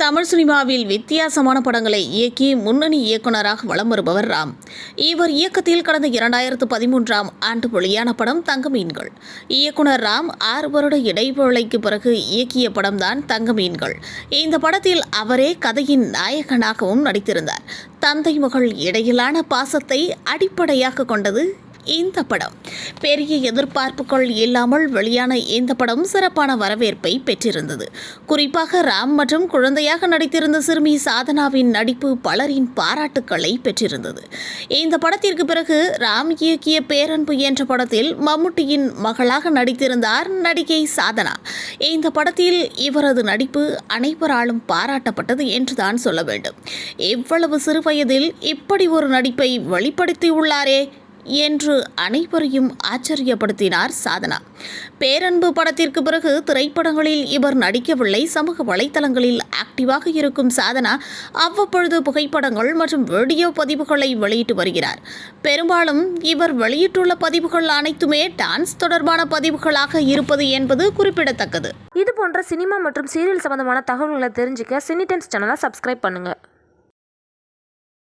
தமிழ் சினிமாவில் வித்தியாசமான படங்களை இயக்கி முன்னணி இயக்குனராக வலம் வருபவர் ராம். இவர் இயக்கத்தில் கடந்த இரண்டாயிரத்து பதிமூன்றாம் ஆண்டு வெளியான படம் தங்க மீன்கள் இயக்குனர் ராம் ஆறு வருட இடைவேளைக்கு பிறகு இயக்கிய படம்தான் தங்க மீன்கள் இந்த படத்தில் அவரே கதையின் நாயகனாகவும் நடித்திருந்தார். தந்தை மகள் இடையிலான பாசத்தை அடிப்படையாக கொண்டது இந்த படம். பெரிய எதிர்பார்ப்புகள் இல்லாமல் வெளியான இந்த படம் சிறப்பான வரவேற்பை பெற்றிருந்தது. குறிப்பாக ராம் மற்றும் குழந்தையாக நடித்திருந்த சிறுமி சாதனாவின் நடிப்பு பலரின் பாராட்டுக்களை பெற்றிருந்தது. இந்த படத்திற்கு பிறகு ராம் இயக்கிய பேரன்பு என்ற படத்தில் மம்முட்டியின் மகளாக நடித்திருந்தார் நடிகை சாதனா. இந்த படத்தில் இவரது நடிப்பு அனைவராலும் பாராட்டப்பட்டது என்றுதான் சொல்ல வேண்டும். இவ்வளவு சிறு வயதில் இப்படி ஒரு நடிப்பை வெளிப்படுத்தியுள்ளாரே என்று அனைவரையும் ஆச்சரியப்படுத்தினார் சாதனா. பேரன்பு படத்திற்கு பிறகு திரைப்படங்களில் இவர் நடிக்கவில்லை. சமூக வலைத்தளங்களில் ஆக்டிவாக இருக்கும் சாதனா அவ்வப்பொழுது புகைப்படங்கள் மற்றும் வீடியோ பதிவுகளை வெளியிட்டு வருகிறார். பெரும்பாலும் இவர் வெளியிட்டுள்ள பதிவுகள் அனைத்துமே டான்ஸ் தொடர்பான பதிவுகளாக இருப்பது என்பது குறிப்பிடத்தக்கது. இது போன்ற சினிமா மற்றும் சீரியல் சம்பந்தமான தகவல்களை தெரிஞ்சுக்க சினி டைம்ஸ் சேனலை சப்ஸ்கிரைப் பண்ணுங்கள்